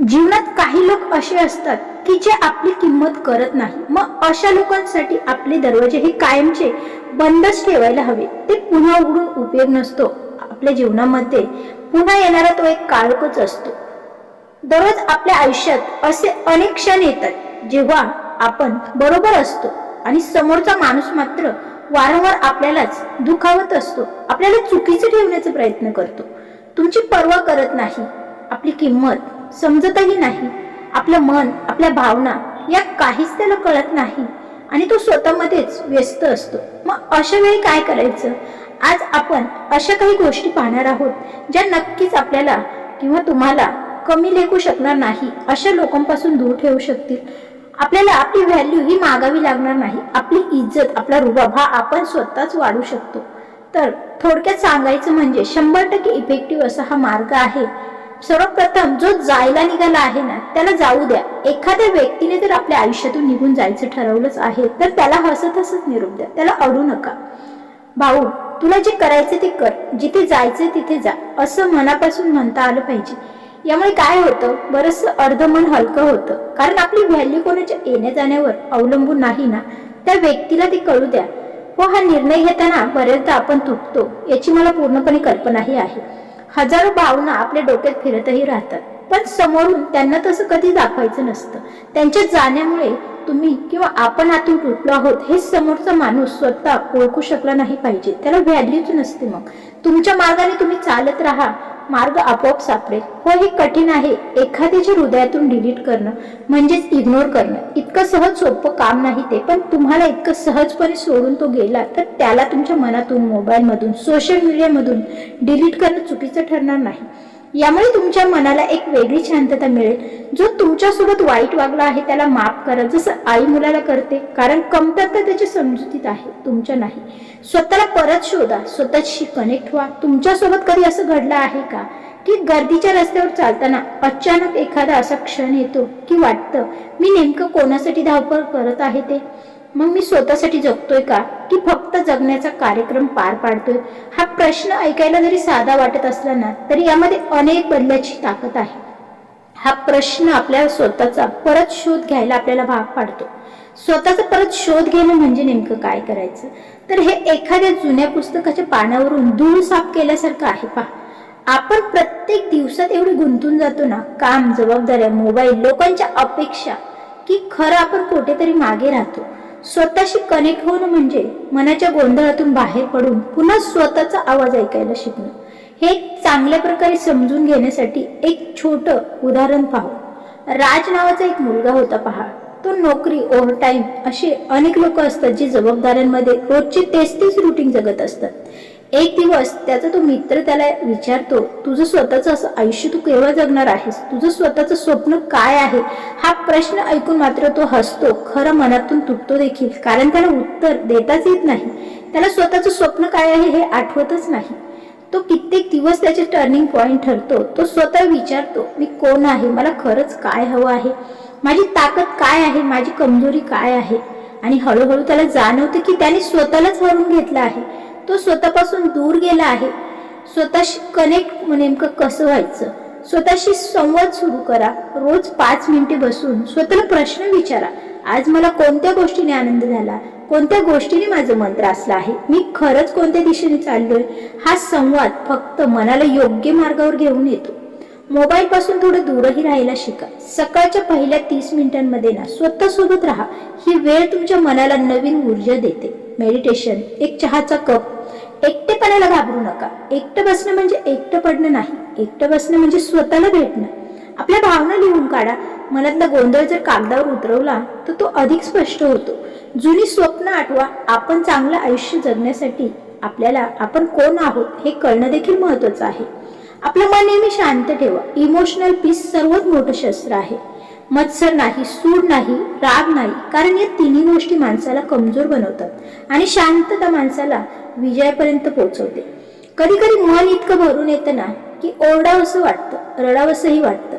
जीवनात काही लोक असे असतात की जे आपली किंमत करत नाही. मग अशा लोकांसाठी आपले दरवाजे हे कायमचे बंदच ठेवायला हवे. ते पुन्हा उघडून उपयोग नसतो. आपल्या जीवनामध्ये पुन्हा येणारा तो एक काळकच असतो. दररोज आपल्या आयुष्यात असे अनेक क्षण येतात जेव्हा आपण बरोबर असतो आणि समोरचा माणूस मात्र वारंवार आपल्यालाच दुखावत असतो. आपल्याला चुकीचे ठेवण्याचा प्रयत्न करतो. तुमची पर्वा करत नाही. आपली किंमत समजतही नाही. आपलं मन आपल्या भावना या काहीच त्याला कळत नाही. आणि तो स्वतःमध्येच व्यस्त असतो. मग अशा वेळी काय करायचं? आज आपण अशा काही गोष्टी पाहणार आहोत ज्या नक्कीच आपल्याला किंवा तुम्हाला कमी लेखू शकणार नाही अशा लोकांपासून दूर ठेवू शकतील. आपल्याला आपली व्हॅल्यू ही मागावी लागणार नाही. आपली इज्जत आपला रुबाब हा आपण स्वतःच वाढू शकतो. तर थोडक्यात सांगायचं म्हणजे शंभर टक्के इफेक्टिव्ह असा हा मार्ग आहे. सर्वप्रथम जो जायला निघाला आहे ना त्याला जाऊ द्या. एखाद्या व्यक्तीने जर आपल्या आयुष्यातून निघून जायचं ठरवलंच आहे तर त्याला हसत हसत निरोप द्या. त्याला अडू नका. भाऊ तुला जे करायचं ते कर. जिथे जायचं तिथे जा. असं मनापासून म्हणता आलं पाहिजे. यामुळे काय होतं? बरंच अर्ध मन हलकं होतं. कारण आपली व्हॅल्यू कोणाच्या येण्या जाण्यावर अवलंबून नाही ना. त्या व्यक्तीला ते कळू द्या. व हा निर्णय घेताना बऱ्याचदा आपण तुटतो. याची मला पूर्णपणे कल्पनाही आहे. हजारो भावना आपल्या डोक्यात फिरतही राहतात. पण समोरून त्यांना तसं कधी दाखवायचं नसतं. त्यांच्या जाण्यामुळे तुम्ही किंवा आपण आतून तुटलो आहोत हे समोरचा माणूस स्वतः ओळखू शकला नाही पाहिजे. त्याला व्हॅल्यूच नसते मग. तुमच्या मार्गाने तुम्ही चालत राहा. मार्ग आपोआप सापडेल. हो हे कठीण आहे. एखाद्याच्या हृदयातून डिलीट करणं म्हणजेच इग्नोर करणं इतकं सहज सोपं काम नाही ते. पण तुम्हाला इतकं सहजपणे सोडून तो गेला तर त्याला तुमच्या मनातून मोबाईलमधून सोशल मीडियामधून डिलीट करणं चुकीचं ठरणार नाही. यामुळे तुमच्या मनाला एक वेगळी शांतता मिळेल. जो तुमच्यासोबत वाईट वागला आहे त्याला माफ करा. जसं आई मुलाला करते कारण कमतरता त्याच्या समजुतीत आहे तुमच्या नाही. स्वतःला परत शोधा स्वतःशी कनेक्ट व्हा. तुमच्यासोबत कधी असं घडलं आहे का? की गर्दीच्या रस्त्यावर चालताना अचानक एखादा असा क्षण येतो की वाटतं मी नेमकं कोणासाठी धावपळ करत आहे ते? मग मी स्वतःसाठी जगतोय का? की फक्त जगण्याचा कार्यक्रम पार पाडतोय? हा प्रश्न ऐकायला जरी साधा वाटत असला ना तरी यामध्ये अनेक बदलाची ताकद आहे. हा प्रश्न आपल्या स्वतःचा परत शोध घ्यायला आपल्याला भाग पाडतो. स्वतःचा परत शोध घेणं म्हणजे नेमकं काय करायचं? तर हे एखाद्या जुन्या पुस्तकाच्या पानावरून धूळ साफ केल्यासारखं आहे पहा. आपण प्रत्येक दिवसात एवढे गुंतून जातो ना काम जबाबदाऱ्या मोबाईल लोकांच्या अपेक्षा की खरं आपण कुठेतरी मागे राहतो. स्वतःशी कनेक्ट होणं म्हणजे मनाच्या गोंधळातून बाहेर पडून पुन्हा स्वतःचा आवाज ऐकायला शिकणं. हे चांगल्या प्रकारे समजून घेण्यासाठी एक छोट उदाहरण पाहू. राज नावाचा एक मुलगा होता पहा. तो नोकरी ओव्हर टाईम असे अनेक लोक असतात जे जबाबदाऱ्यांमध्ये रोजचे तेच तेच रुटीन जगत असतात. एक दिवस त्याचा तो मित्र त्याला विचारतो तुझं स्वतःचं असं आयुष्य तू केव्हा जगणार आहेस? तुझं स्वतःचं स्वप्न काय आहे? हा प्रश्न ऐकून मात्र तो हसतो. खरं मनातून तुटतो देखील कारण त्याला उत्तर देताच येत नाही. त्याला स्वतःचं स्वप्न काय आहे हे आठवतच नाही. तो कित्येक दिवस त्याचे टर्निंग पॉईंट ठरतो. तो स्वतः विचारतो मी कोण आहे? मला खरंच काय हवं आहे? माझी ताकद काय आहे? माझी कमजोरी काय आहे? आणि हळूहळू त्याला जाणवते की त्याने स्वतःलाच हरून घेतलं आहे. तो स्वतःपासून दूर गेला आहे. स्वतःशी कनेक्ट नेमकं कसं व्हायचं? स्वतःशी संवाद सुरू करा. रोज पाच मिनिटे बसून स्वतःला प्रश्न विचारा. आज मला कोणत्या गोष्टीने आनंद झाला? कोणत्या गोष्टीने माझं मन त्रासलं आहे? मी खरंच कोणत्या दिशेने चाललोय? हा संवाद फक्त मनाला योग्य मार्गावर घेऊन येतो. मोबाईल पासून थोडं दूरही राहायला शिका. सकाळच्या पहिल्या तीस मिनिटांमध्ये ना स्वतः सोबत राहा. ही वेळ तुमच्या मनाला नवीन ऊर्जा देते. मेडिटेशन एक चहाचा कप एकटेपणाला घाबरू नका. एकटं बसणं म्हणजे एकटं पडणं नाही. एकटं बसणं म्हणजे स्वतःला भेटणं. आपल्या भावना लिहून काढा. मनातला गोंधळ जर कागदावर उतरवला तर तो अधिक स्पष्ट होतो. जुनी स्वप्न आठवा. आपण चांगलं आयुष्य जगण्यासाठी आपल्याला आपण कोण आहोत हे कळणं देखील महत्त्वाचं आहे. आपलं मन नेहमी शांत ठेवा. इमोशनल पीस सर्वात मोठं शस्त्र आहे. मत्सर नाही सूड नाही राग नाही. कारण या तिन्ही गोष्टी माणसाला कमजोर बनवतात आणि शांतता माणसाला विजयापर्यंत पोहोचवते. कधी कधी मन इतकं भरून येतं ना की ओरडावंसं वाटतं रडावंसंही वाटतं.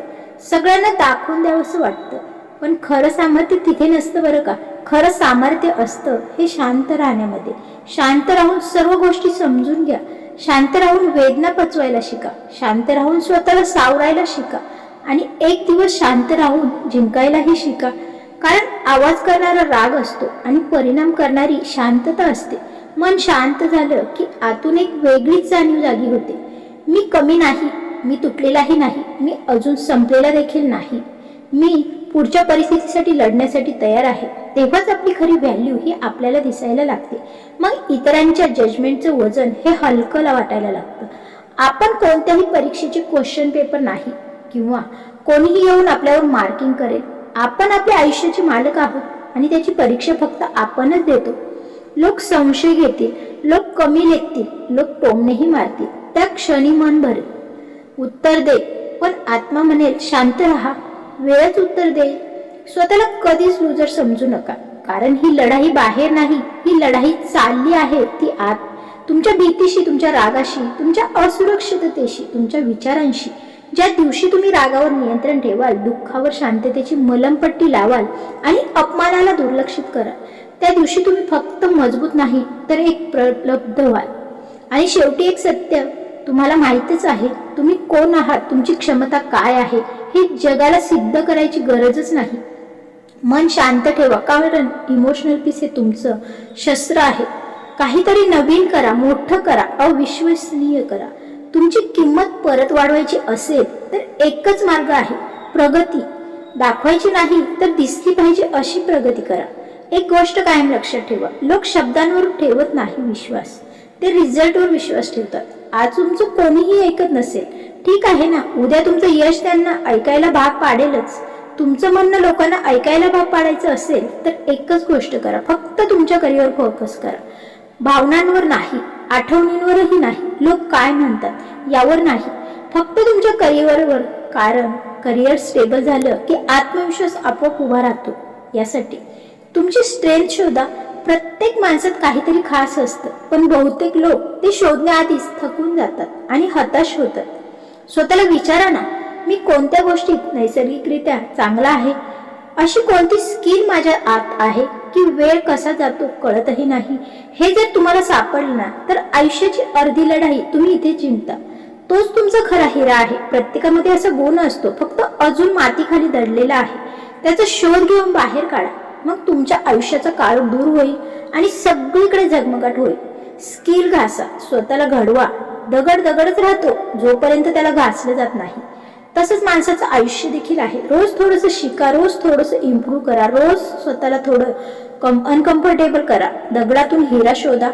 सगळ्यांना दाखवून द्यावंसं वाटतं. पण खरं सामर्थ्य तिथे नसतं बरं का. खरं सामर्थ्य असतं हे शांत राहण्यामध्ये. शांत राहून सर्व गोष्टी समजून घ्या. शांत राहून वेदना पचवायला शिका. शांत राहून स्वतःला सावरायला शिका. आणि एक दिवस शांत राहून जिंकायलाही शिका. कारण आवाज करणारा राग असतो आणि परिणाम करणारी शांतता असते. मन शांत झालं की आतून एक वेगळीच जाणीव जागी होते. मी कमी नाही मी तुटलेलाही नाही मी अजून संपलेला देखील नाही. मी पुढच्या परिस्थितीसाठी लढण्यासाठी तयार आहे. तेव्हाच आपली खरी व्हॅल्यू ही आपल्याला दिसायला लागते. मग इतरांच्या जजमेंटचं वजन हे हलकं वाटायला लागतं. आपण कोणत्याही परीक्षेचे क्वेश्चन पेपर नाही. किंवा कोणीही येऊन आपल्यावर मार्किंग करेल आपण आपल्या आयुष्याचे मालक आहोत आणि त्याची परीक्षा फक्त आपणच देतो. लोक संशय घेतील लोक कमी लेखतील लोक टोमणेही मारतील. त्या क्षणी मन भरेल. उत्तर दे पण आत्मा म्हणेल शांत राहा. वेळच उत्तर देईल. स्वतःला कधीच लुजर समजू नका. कारण ही लढाई बाहेर नाही ही लढाई चालली आहे. ती आत. तुमच्या भीतीशी तुमच्या रागाशी तुमच्या असुरक्षिततेशी तुमच्या विचारांशी. ज्या दिवशी तुम्ही रागावर नियंत्रण ठेवाल दुःखावर शांततेची मलमपट्टी लावाल आणि अपमानाला दुर्लक्षित कराल त्या दिवशी तुम्ही फक्त मजबूत नाही तर एक प्रलब्ध व्हाल. आणि शेवटी एक सत्य तुम्हाला माहितच आहे तुम्ही कोण आहात तुमची क्षमता काय आहे हे जगाला सिद्ध करायची गरजच नाही. मन शांत ठेवा कारण इमोशनल पीस हे तुमचं शस्त्र आहे. काहीतरी नवीन करा मोठं करा अविश्वसनीय करा. तुमची किंमत परत वाढवायची असेल तर एकच मार्ग आहे प्रगती. दाखवायची नाही तर दिसली पाहिजे अशी प्रगती करा. एक गोष्ट कायम लक्षात ठेवा. लोक शब्दांवर ठेवत नाही विश्वास. ते रिझल्टवर विश्वास ठेवतात. आज तुमचं कोणीही ऐकत नसेल. ठीक आहे ना? उद्या तुमचं यश त्यांना ऐकायला भाग पाडेलच. तुमचं म्हणणं लोकांना ऐकायला भाग पाडायचं असेल तर एकच गोष्ट करा. फक्त तुमच्या करिअर फोकस करा. भावनांवर नाही. आठवणींवरही नाही. लोक काय म्हणतात यावर नाही. फक्त तुमच्या करिअरवर कारण करिअर स्टेबल झालं की आत्मविश्वास आपोआप उभा राहतो. यासाठी तुमची स्ट्रेंथ शोधा. प्रत्येक माणसात काहीतरी खास असतं पण बहुतेक लोक ते शोधण्याआधीच थकून जातात आणि हताश होतात. स्वतःला विचारा ना मी कोणत्या गोष्टीत नैसर्गिकरित्या चांगला आहे? अशी कोणती स्किल माझ्या आत आहे? की वेळ कसा जातो कळतही नाही. हे जर तुम्हाला सापडलं ना तर आयुष्याची अर्धी लढाई तुम्ही इथे जिंकता. तोच तुमचा खरा हिरा आहे. प्रत्येकामध्ये असा गुण असतो फक्त अजून मातीखाली दडलेला आहे. त्याचा शोध घेऊन बाहेर काढा. मग तुमच्या आयुष्याचा काळ दूर होईल आणि सगळीकडे झगमगाट होईल. स्किल घासा स्वतःला घडवा. दगड दगडच राहतो जोपर्यंत त्याला घासलं जात नाही. तसंच माणसाचं आयुष्य देखील आहे. रोज थोडंसं शिका रोज थोडंसं इम्प्रूव्ह करा रोज स्वतःला थोडं कम अनकम्फर्टेबल करा. दगडातून हिरा शोधा.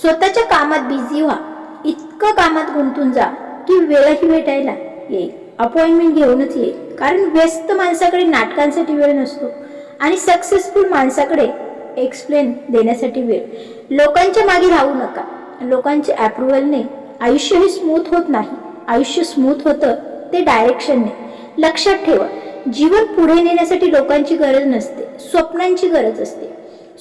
स्वतःच्या कामात बिझी व्हा. इतकं कामात गुंतून जा की वेळही भेटायला येईल. अपॉइंटमेंट घेऊनच येईल. कारण व्यस्त माणसाकडे नाटकांसाठी वेळ नसतो आणि सक्सेसफुल माणसाकडे एक्सप्लेन देण्यासाठी वेळ. लोकांच्या मागे राहू नका. लोकांच्या अप्रुव्हलने आयुष्यही स्मूथ होत नाही. आयुष्य स्मूथ होतं ते डायरेक्शनने लक्षात ठेवा जीवन पुढे नेण्यासाठी लोकांची गरज नसते स्वप्नांची गरज असते.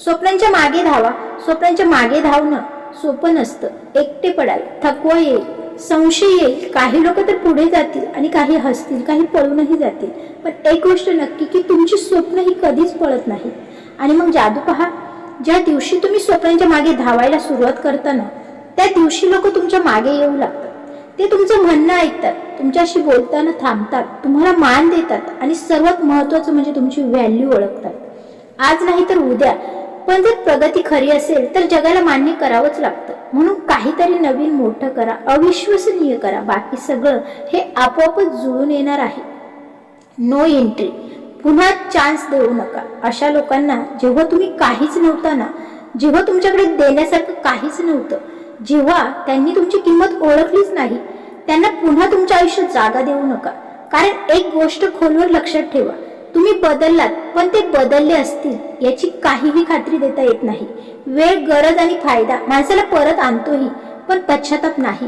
स्वप्नांच्या मागे धावा स्वप्नांच्या मागे धावणं सोपं नसतं. एकटे पडाल थकवा येईल संशय येईल. काही लोक तर पुढे जातील आणि काही हसतील काही पळूनही जातील. पण एक गोष्ट नक्की की तुमची स्वप्न ही कधीच पळत नाही. आणि मग जादू पहा ज्या दिवशी तुम्ही स्वप्नांच्या मागे धावायला सुरुवात करता ना त्या दिवशी लोक तुमच्या मागे येऊ लागतात. ते तुमचं म्हणणं ऐकतात. तुमच्याशी बोलताना थांबतात. तुम्हाला मान देतात आणि सर्वात महत्वाचं म्हणजे तुमची व्हॅल्यू ओळखतात. आज नाही तर उद्या. पण जर प्रगती खरी असेल तर जगाला मान्य करावंच लागतं. म्हणून काहीतरी नवीन मोठं करा अविश्वसनीय करा. बाकी सगळं हे आपोआपच जुळून येणार आहे. नो एंट्री पुन्हा चान्स देऊ नका. अशा लोकांना जेव्हा तुम्ही काहीच नव्हता ना जेव्हा तुमच्याकडे देण्यासारखं काहीच नव्हतं जेव्हा त्यांनी तुमची किंमत ओळखलीच नाही त्यांना पुन्हा तुमच्या आयुष्यात जागा देऊ नका. कारण एक गोष्ट खोलवर लक्षात ठेवा तुम्ही बदललात पण ते बदलले असतील याची काहीही खात्री देता येत नाही. वेळ गरज आणि फायदा माणसाला परत आणतोही पण पश्चाताप नाही.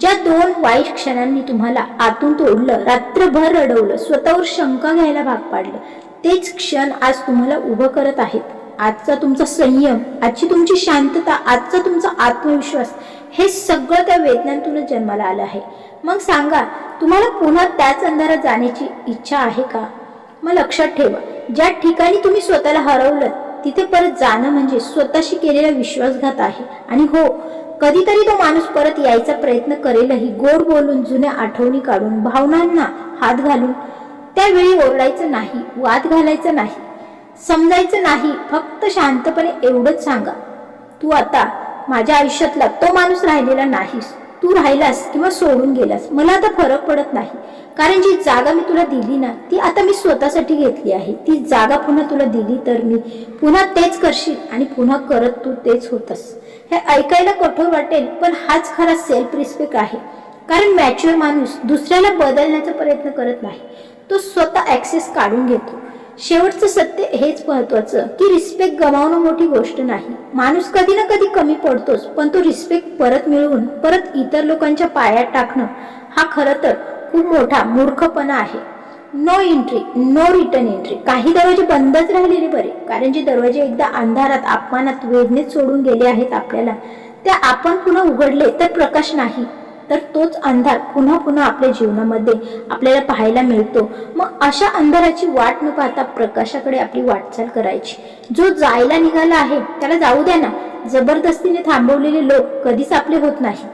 ज्या दोन वाईट क्षणांनी तुम्हाला आतून तोडलं रात्रभर रडवलं स्वतःवर शंका घ्यायला भाग पाडलं तेच क्षण आज तुम्हाला उभं करत आहेत. आजचा तुमचा संयम आजची तुमची शांतता आजचा तुमचा आत्मविश्वास हे सगळं त्या वेदनांतूनच जन्माला आलं आहे. मग सांगा तुम्हाला पुन्हा त्याच अंधारात जाण्याची इच्छा आहे का? मग लक्षात ठेवा ज्या ठिकाणी तुम्ही स्वतःला हरवलं तिथे परत जाणं म्हणजे स्वतःशी केलेला विश्वासघात आहे. आणि हो कधीतरी तो माणूस परत यायचा प्रयत्न करेलही गोड बोलून जुन्या आठवणी काढून भावनांना हात घालून. त्यावेळी ओरडायचं नाही वाद घालायचं नाही. समजायचं नाही. फक्त शांतपणे एवढंच सांगा. तू आता माझ्या आयुष्यातला तो माणूस राहिलेला नाहीस. तू राहिलास किंवा सोडून गेलास. मला आता फरक पडत नाही. कारण जी जागा मी तुला दिली ना ती आता मी स्वतःसाठी घेतली आहे. ती जागा पुन्हा तुला दिली तर मी पुन्हा तेच करशील आणि पुन्हा करत तू तेच होतस. हे ऐकायला कठोर वाटेल पण हाच खरा सेल्फ रिस्पेक्ट आहे. कारण मॅच्युअर माणूस दुसऱ्याला बदलण्याचा प्रयत्न करत नाही. तो स्वतः ॲक्सेस काढून घेतो. शेवटचं सत्य हेच महत्वाचं की रिस्पेक्ट गमावणं मोठी गोष्ट नाही. माणूस कधी ना कधी कमी पडतोच पण तो रिस्पेक्ट परत मिळवून परत इतर लोकांच्या पायात टाकणं हा खरं तर खूप मोठा मूर्खपणा आहे. No entry no return entry काही दरवाजे बंदच राहिलेले बरे कारण जे दरवाजे एकदा अंधारात अपमानात वेदनेत सोडून गेले आहेत आपल्याला त्या आपण पुन्हा उघडले तर प्रकाश नाही. तर तोच अंधार पुन्हा पुन्हा आपल्या जीवनामध्ये आपल्याला पाहायला मिळतो. मग अशा अंधाराची वाट न पाहता प्रकाशाकडे आपली वाटचाल करायची. जो जायला निघाला आहे त्याला जाऊ द्या ना. जबरदस्तीने थांबवलेले लोक कधीच आपले होत नाही.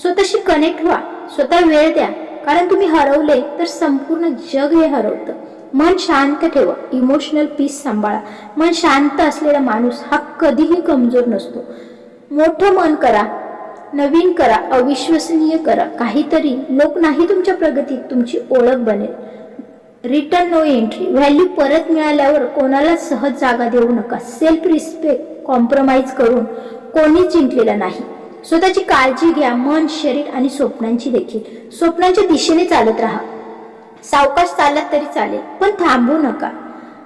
स्वतःशी कनेक्ट व्हा. स्वतः वेळ द्या. कारण तुम्ही हरवले तर संपूर्ण जग हे हरवतं. मन शांत ठेवा. इमोशनल पीस सांभाळा. मन शांत असलेला माणूस हा कधीही कमजोर नसतो. मोठं मन करा. नवीन करा अविश्वसनीय करा. काहीतरी लोक नाही तुमच्या प्रगतीत तुमची ओळख बनेल. रिटर्न नो एंट्री व्हॅल्यू परत मिळाल्यावर कोणाला सहज जागा देऊ नका. सेल्फ रिस्पेक्ट कॉम्प्रोमाइज करून कोणीच जिंकलेला नाही. स्वतःची काळजी घ्या मन शरीर आणि स्वप्नांची देखील. स्वप्नांच्या दिशेने चालत राहा. सावकाश चालत तरी चालेल पण थांबू नका.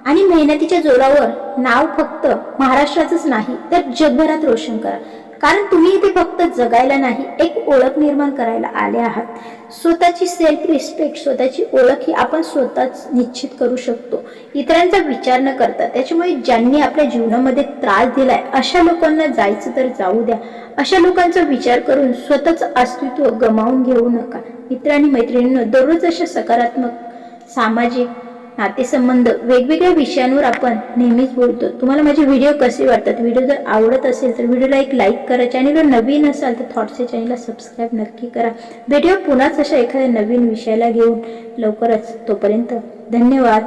आणि मेहनतीच्या जोरावर नाव फक्त महाराष्ट्राचंच नाही तर जगभरात रोशन करा. कारण तुम्ही इथे फक्त जगायला नाही एक ओळख निर्माण करायला आले आहात. स्वतःची सेल्फ रिस्पेक्ट स्वतःची ओळख ही आपण स्वतःच निश्चित करू शकतो. इतरांचा विचार न करता त्याच्यामुळे ज्यांनी आपल्या जीवनामध्ये त्रास दिलाय अशा लोकांना जायचं तर जाऊ द्या. अशा लोकांचा विचार करून स्वतःच अस्तित्व गमावून घेऊ नका. मित्रांनी मैत्रिणींना मैत्रिणींनो दररोज अशा सकारात्मक सामाजिक नातेसंबंध वेगवेगळ्या विषयांवर आपण नेहमीच बोलतो. तुम्हाला माझे व्हिडिओ कसे वाटतात? व्हिडिओ जर आवडत असेल तर व्हिडिओला एक लाईक करा. चॅनलवर नवीन असाल तर थॉट्सच्या चॅनलला सबस्क्राईब नक्की करा. भेटूया पुन्हाच अशा एखाद्या नवीन विषयाला घेऊन लवकरच तोपर्यंत धन्यवाद.